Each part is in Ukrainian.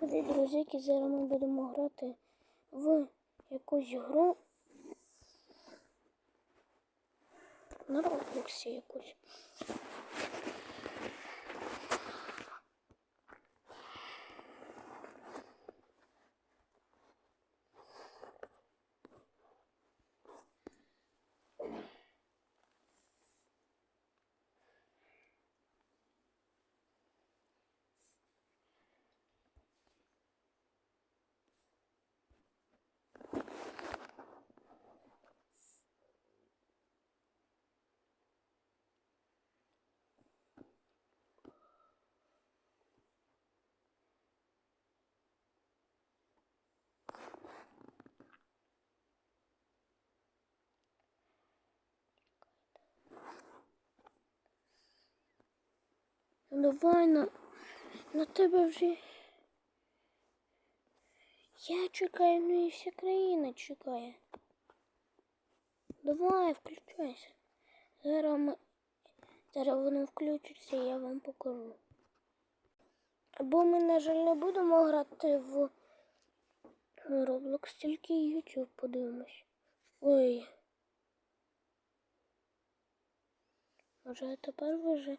Привіт, друзі, зараз ми будемо грати в якусь гру. На Роблоксі якусь. Давай на, на тебе вже. Я чекаю, ну і вся країна чекає. Давай, включайся. Зараз ми... Зараз воно включиться, і я вам покажу. Або ми, на жаль, не будемо грати в Roblox, тільки YouTube подивимось. Ой. Може, тепер вже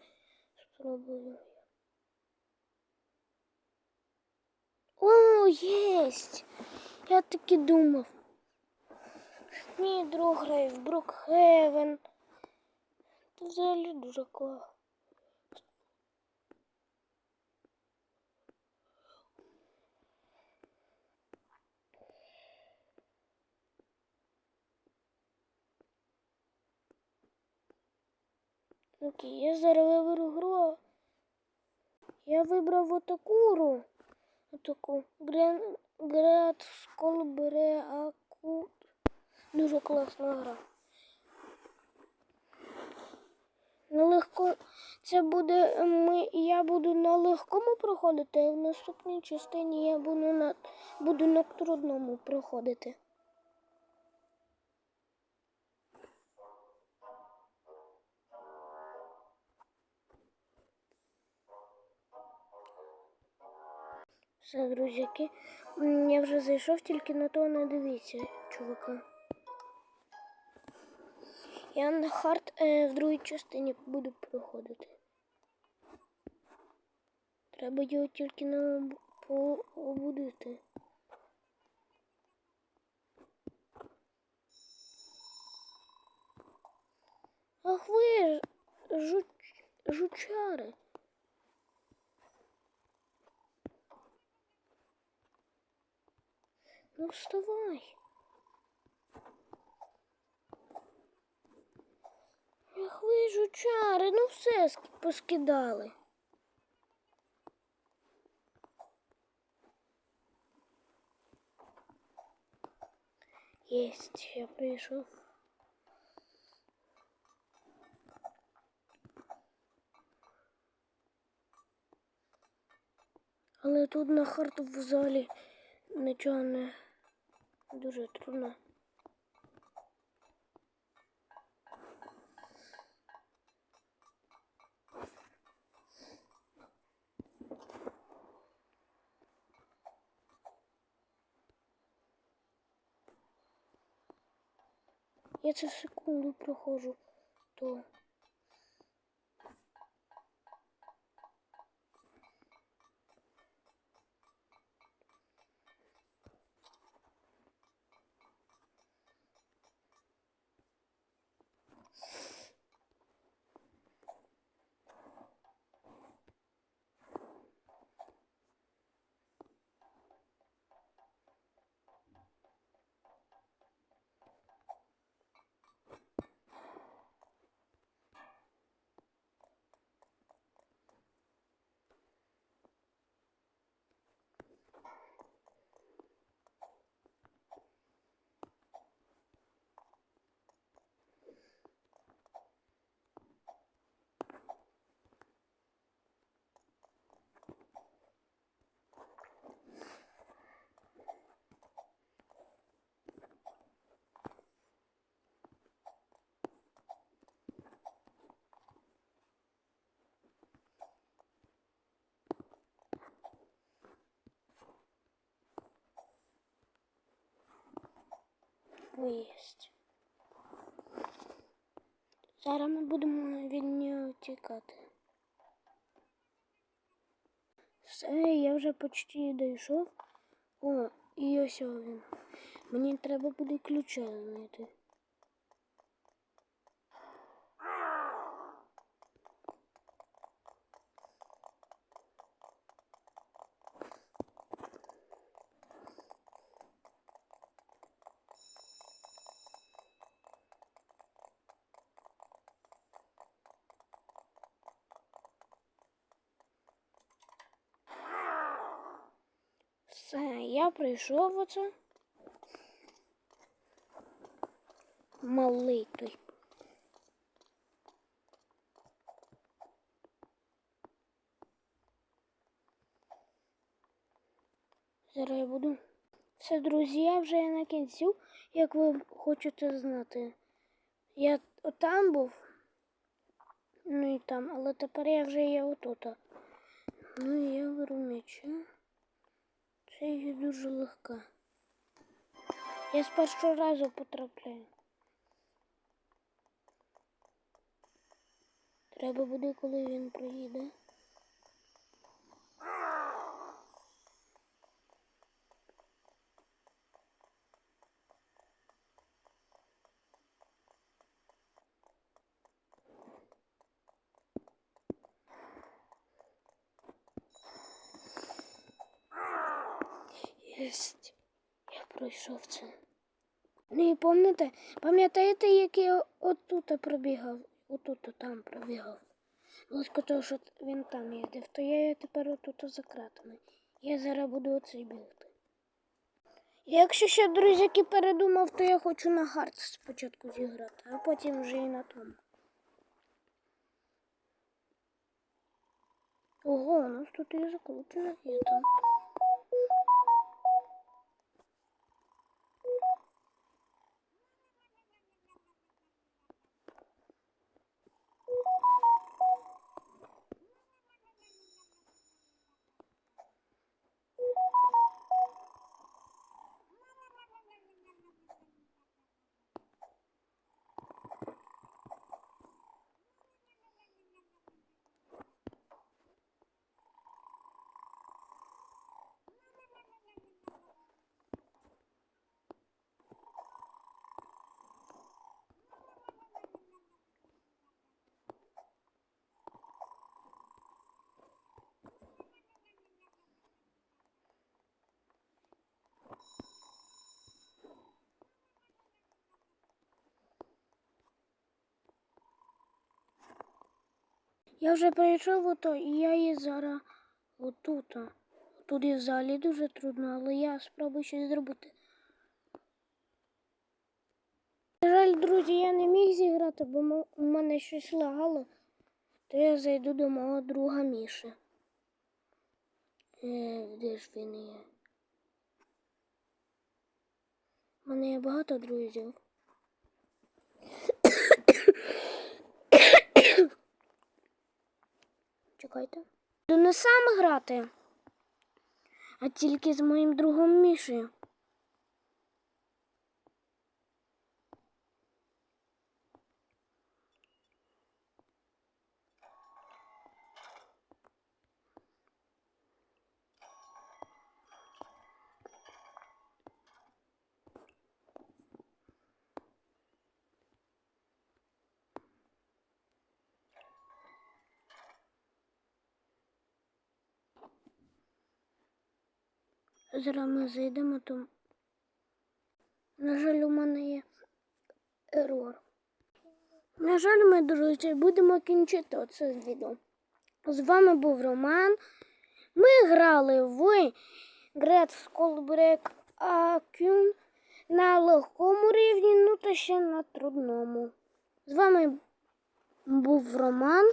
спробую. О, єсть! Я таки думав. Мій друг грає в Брукхевен. Це взагалі дуже класно. Окей, я зараз виберу гру. Я вибрав отаку гру. Отаку. Грен... Град Сколбреаку. Дуже класна гра. На легко. Це буде ми. Я буду на легкому проходити, а в наступній частині я буду на буду на трудному проходити. Все, друзяки. Я вже зайшов, тільки на то не дивіться, чувака. Я на хард е, в другій частині буду проходити. Треба його тільки на пообудити. Ах ви ж жуч... жучари. Ну вставай. Ах ви жучари, ну все ск- поскидали. Єсть, я прийшов. Але тут на харту в залі нічого не дуже трудно. Я це секунду проходжу, то Єсть. Зараз ми будемо від нього тікати. Все, я вже почти дійшов. О, і ось він. Мені треба буде ключа знайти. Я прийшов оце. Малий той. Зараз я буду. Все, друзі, я вже на кінцю, як ви хочете знати. Я отам був. Ну і там, але тепер я вже є отут. Ну і я беру м'яча. Це дуже легка. Я з першого разу потрапляю. Треба буде, коли він приїде. Єсть. Я пройшов це. Ну і пам'ятаєте, пам'ятаєте, як я отут пробігав? Отут там пробігав. Близько того, що він там їздив, то я тепер отут за кратами. Я зараз буду оцей бігти. Якщо ще друзяки передумав, то я хочу на хард спочатку зіграти, а потім вже і на тому. Ого, у нас тут і закручено є там. Я вже прийшов ото, і я є зараз отут. Тут і взагалі дуже трудно, але я спробую щось зробити. На жаль, друзі, я не міг зіграти, бо у мене щось лагало, то я зайду до мого друга Міші. Е, де ж він є? У мене є багато друзів. Чекайте. Буду не сам грати, а тільки з моїм другом Мішею. Зараз ми зайдемо то. На жаль, у мене є ерор. На жаль, ми, друзі, будемо кінчити оце відео. З вами був Роман. Ми грали в Great Skullbreak Акюн на легкому рівні, ну та ще на трудному. З вами був Роман.